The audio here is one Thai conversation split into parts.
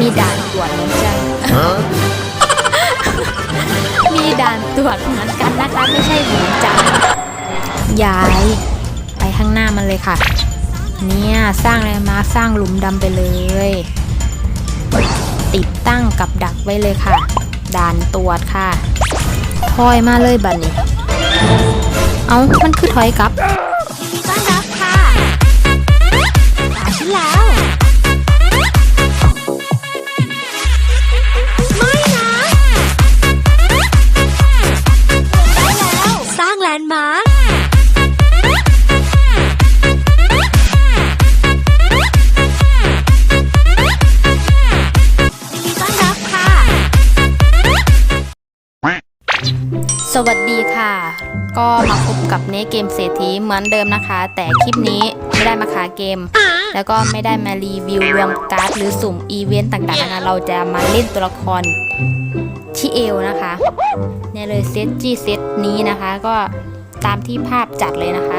มีด่านตรวจเหมือนกันมีด่านตรวจเหมือนกันนะคะไม่ใช่เหมือนจังย้ายไปข้างหน้ามันเลยค่ะ เนี่ยสร้างอะไรมาสร้างหลุมดำไปเลย ติดตั้งกับดักไว้เลยค่ะ ด่านตรวจค่ะถอยมาเลยบัดนี้ เอามันคือถอยกลับ ก็มาพบกับเนเกมเศรษฐีเหมือนเดิมนะคะ แต่คลิปนี้ไม่ได้มาขายเกม แล้วก็ไม่ได้มารีวิวรวมการ์ดหรือสุ่มอีเวนต์ต่างๆนะคะเราจะมาเล่นตัวละครชิเอลนะคะเนี่ยเลยเซตจีเซตนี้นะคะ ก็ตามที่ภาพจัดเลยนะคะ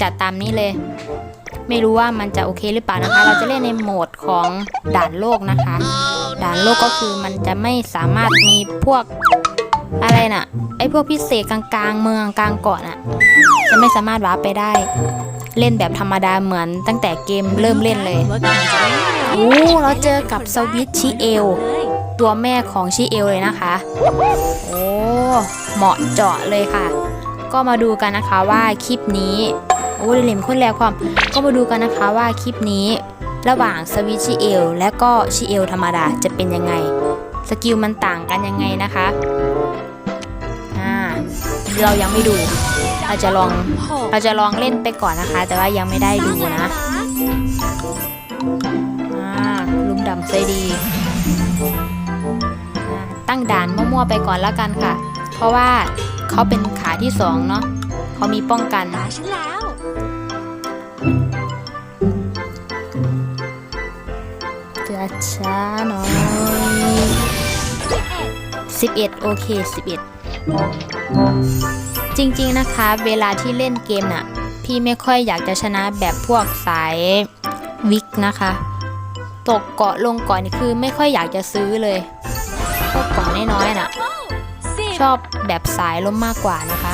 จัดตามนี้เลย ไม่รู้ว่ามันจะโอเคหรือเปล่านะคะ เราจะเล่นในโหมดของด่านโลกนะคะ ด่านโลกก็คือมันจะไม่สามารถมีพวก อะไรน่ะ ไอ้พวกพิเศษกลางๆ เมืองกลางเกาะน่ะ จะไม่สามารถวาร์ปไปได้ เล่นแบบธรรมดาเหมือนตั้งแต่เกมเริ่มเล่นเลยโอ้เราเจอกับสวิตชิเอล ตัวแม่ของชิเอลเลยนะคะ โอ้ เหมาะเจาะเลยค่ะ ก็มาดูกันนะคะว่าคลิปนี้โอ้เหลมคนแรกความ ก็มาดูกันนะคะว่าคลิปนี้ ระหว่างสวิตชิเอล และก็ชิเอลธรรมดาจะเป็นยังไง สกิลมันต่างกันยังไงนะคะ เรายังไม่ดูเราจะลองเราจะลองเล่นไปก่อนนะคะ แต่ว่ายังไม่ได้ดูนะอาลุมดำใจดีอาตั้งด่านมั่วๆไปก่อนแล้วกันค่ะ เพราะว่าเขาเป็นขาที่สองเนาะเขามีป้องกันตาฉันแล้วจะช้าหน่อย11 โอเค 11 จริงๆนะคะ เวลาที่เล่นเกมน่ะ พี่ไม่ค่อยอยากจะชนะแบบพวกสายวิกนะคะ ตกเกาะลงกาะนี่คือไม่ค่อยอยากจะซื้อเลยพวกเกาะน้อยๆน่ะ ชอบแบบสายล้มมากกว่านะคะ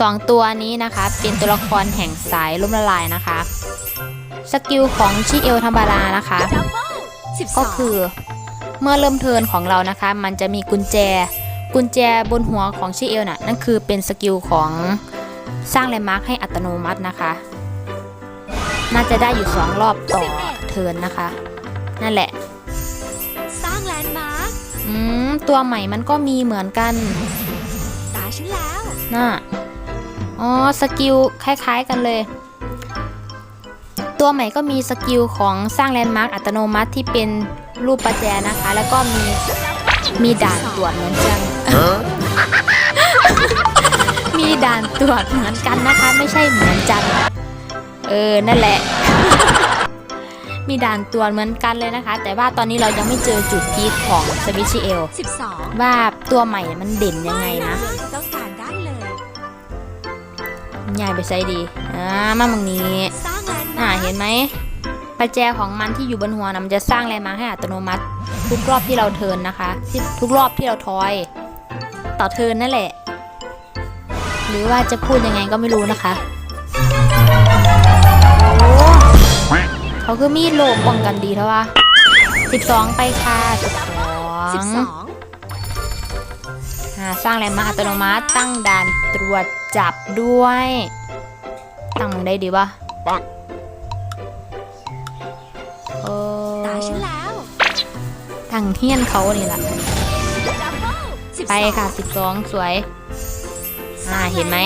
สองตัวนี้นะคะเป็นตัวละครแห่งสายล้มละลายนะคะ สกิลของชิเอลธรรมดานะคะ ก็องคือเมื่อเริ่มเทิร์นของเรานะคะ มันจะมีกุญแจ กุญแจบนหัวของชิเอลน่ะนั่นคือเป็นสกิลของสร้างแลนด์มาร์คให้อัตโนมัตินะคะ น่าจะได้อยู่2รอบต่อเทิร์นนะคะ นั่นแหละ สร้างแลนด์มาร์คอืมตัวใหม่มันก็มีเหมือนกันตาฉันแล้วน่ะอ๋อสกิลคล้าย ๆกันเลย ตัวใหม่ก็มีสกิลของสร้างแลนด์มาร์คอัตโนมัติที่เป็นรูปประแจนะคะ แล้วก็มีมีด่านตรวจเหมือนกันมีด่านตรวจเหมือนกันนะคะ ไม่ใช่เหมือนจังเออนั่นแหละ มีด่านตรวจเหมือนกันเลยนะคะ แต่ว่าตอนนี้เรายังไม่เจอจุดพีคของสวิชชิเอลสิบสองว่าตัวใหม่มันเด่นยังไงนะต้องการได้เลยยายไปใช้ดีอ่ามามึงนี้สร้างแลนด์ อ่ามาร์คเห็นไหมประแจของมันที่อยู่บนหัวนะมันจะสร้างแรงมาร์คให้อัตโนมัติ ทุกรอบที่เราเทิร์นนะคะที่ทุกรอบที่เราทอย ต่อเทิร์นนั่นแหละ หรือว่าจะพูดยังไงก็ไม่รู้นะคะโอ้เขาคือมีดโลบป้องกันดีเท่าวะ12ไปค่ะสิบส12องอ่าสร้างแรงมาร์คอัตโนมัติตั้งด่านตรวจจับด้วย ตั้งมึงได้ดีปะเอ ตั้งเทียนเขานี่แหละดับเบิลสิบไปสองค่ะ12สวย อ่าเห็นไหม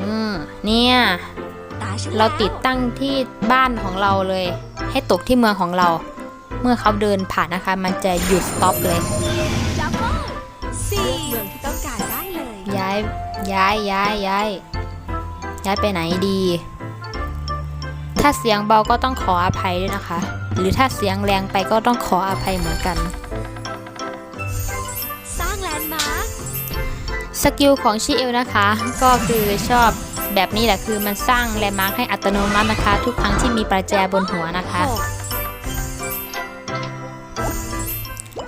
อืมเนี่ยตาฉันเราติดตั้งที่บ้านของเราเลย ให้ตกที่เมืองของเรา เมื่อเขาเดินผ่านนะคะ มันจะหยุดสต็อปเลยดับเบิลสี่เมืองที่ต้องการได้เลยย้ายย้ายย้ายย้ายย้ายไปไหนดี ถ้าเสียงเบาก็ต้องขออภัยด้วยนะคะ หรือถ้าเสียงแรงไปก็ต้องขออภัยเหมือนกัน สร้างแลนด์มาร์คสกิลของชิเอลนะคะ ก็คือชอบแบบนี้แหละคือมันสร้างแลนด์มาร์คให้อัตโนมัตินะคะ ทุกครั้งที่มีประแจบนหัวนะคะหก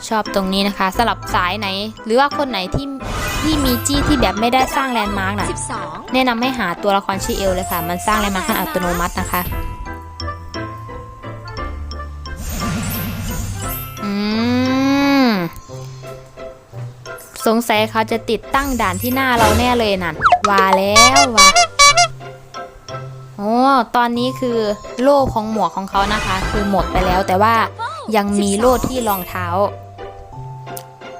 ชอบตรงนี้นะคะสลับสายไหน หรือว่าคนไหนที่ ที่มีจี้ที่แบบไม่ได้สร้างแลนด์มาร์กน่ะสิบสองแนะนำให้หาตัวละครชิเอลเลยค่ะ มันสร้างแลนด์มาร์คให้อัตโนมัตินะคะอืมสงสัยเขาจะติดตั้งด่านที่หน้าเราแน่เลยนั่นว่าแล้วว่าโอ้ตอนนี้คือโล่ของหมวกของเขานะคะ คือหมดไปแล้วแต่ว่ายังมีโล่ที่รองเท้า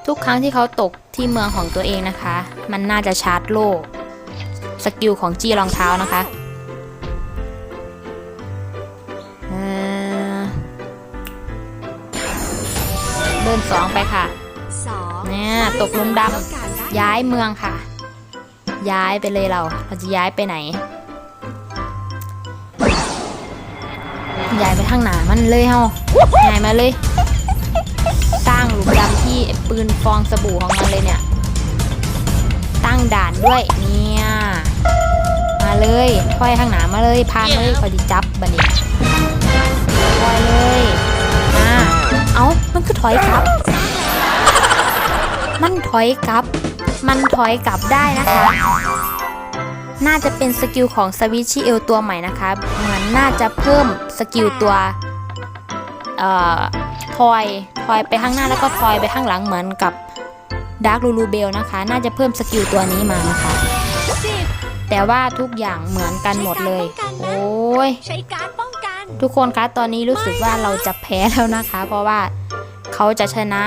ทุกครั้งที่เขาตกที่เมืองของตัวเองนะคะ มันน่าจะชาร์จโล่สกิลของจี้รองเท้านะคะเอ่อเดินสองไปค่ะสองเนี่ยตกหลุมดำย้ายเมืองค่ะ ย้ายไปเลยเรา เราจะย้ายไปไหน ย้ายไปทางหนามันเลยเฮาย้ายมาเลยสร้างหลุม ดำที่ปืนฟองสบู่ของมันเลยเนี่ย ตั้งด่านด้วยเนี่ยมาเลยถอยข้างหนามาเลยพาเลยคอยดิจับบันนี้ถอยเลยมาเอ้ามันคือถอยครับ มันถอยกลับ มันถอยกลับได้นะคะ น่าจะเป็นสกิลของสวิชชิเอลตัวใหม่นะคะเหมือนน่าจะเพิ่มสกิลตัว เอ่อ ทอยทอยไปข้างหน้าแล้วก็ทอยไปข้างหลังเหมือนกับดาร์ l ลูลูเบลนะคะ น่าจะเพิ่มสกิลตัวนี้มานะคะ แต่ว่าทุกอย่างเหมือนกันหมดเลย โอ้ยใช้การป้องกัน ทุกคนคะตอนนี้รู้สึกว่าเราจะแพ้แล้วนะคะ เพราะว่าเขาจะชนะ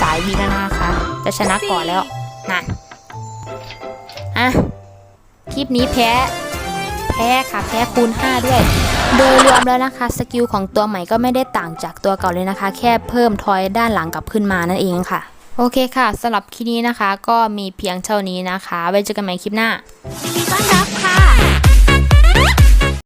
สายวีแล้วนะคะ จะชนะก่อนแล้วนะอะคลิปนี้แพ้ แพ้ค่ะ แพ้คูณ 5 ด้วย โดยรวมแล้วนะคะสกิลของตัวใหม่ก็ไม่ได้ต่างจากตัวเก่าเลยนะคะ แค่เพิ่มทอยด้านหลังกลับขึ้นมานั่นเองค่ะ โอเคค่ะสำหรับคลิปนี้นะคะ ก็มีเพียงเท่านี้นะคะ ไว้เจอกันใหม่คลิปหน้ายินดีต้อนรับค่ะ